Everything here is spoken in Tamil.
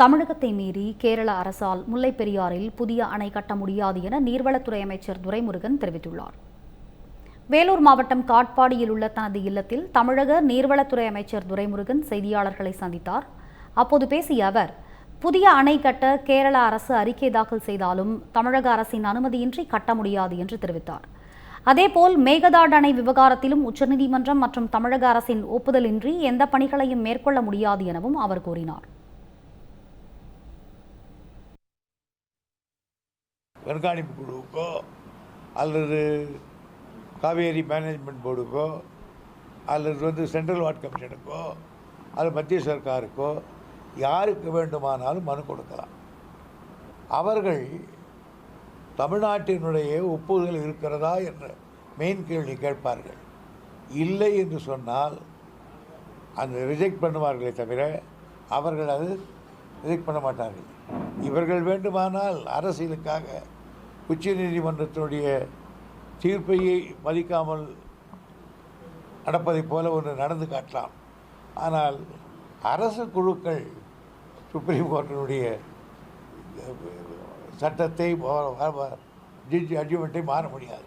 தமிழகத்தை மீறி கேரள அரசால் முல்லைப்பெரியாறில் புதிய அணை கட்ட முடியாது என நீர்வளத்துறை அமைச்சர் துரைமுருகன் தெரிவித்துள்ளார். வேலூர் மாவட்டம் காட்பாடியில் உள்ள தனது இல்லத்தில் தமிழக நீர்வளத்துறை அமைச்சர் துரைமுருகன் செய்தியாளர்களை சந்தித்தார். அப்போது பேசிய அவர் புதிய அணை கட்ட கேரள அரசு அறிக்கை தாக்கல் செய்தாலும் தமிழக அரசின் அனுமதியின்றி கட்ட முடியாது என்று தெரிவித்தார். அதேபோல் மேகதாடு அணை விவகாரத்திலும் உச்சநீதிமன்றம் மற்றும் தமிழக அரசின் ஒப்புதலின்றி எந்த பணிகளையும் மேற்கொள்ள முடியாது எனவும் அவர் கூறினார். கண்காணிப்பு குழுவுக்கோ அல்லது காவேரி மேனேஜ்மெண்ட் போர்டுக்கோ அல்லது வந்து சென்ட்ரல் வார்டு கமிஷனுக்கோ அல்லது மத்திய சர்க்காருக்கோ யாருக்கு வேண்டுமானாலும் மனு கொடுக்கலாம். அவர்கள் தமிழ்நாட்டினுடைய ஒப்புதல் இருக்கிறதா என்ற மெயின் கேள்வி கேட்பார்கள். இல்லை என்று சொன்னால் அந்த ரிஜெக்ட் பண்ணுவார்களே தவிர அவர்கள் அது ரிஜெக்ட் பண்ண மாட்டார்கள். இவர்கள் வேண்டுமானால் அரசியலுக்காக உச்சநீதிமன்றத்தினுடைய தீர்ப்பையை மதிக்காமல் நடப்பதைப் போல ஒன்று நடந்து காட்டலாம். ஆனால் அரசு குழுக்கள் சுப்ரீம் கோர்ட்டினுடைய சட்டத்தை ஜட்ஜ்மெண்ட்டை மாற முடியாது.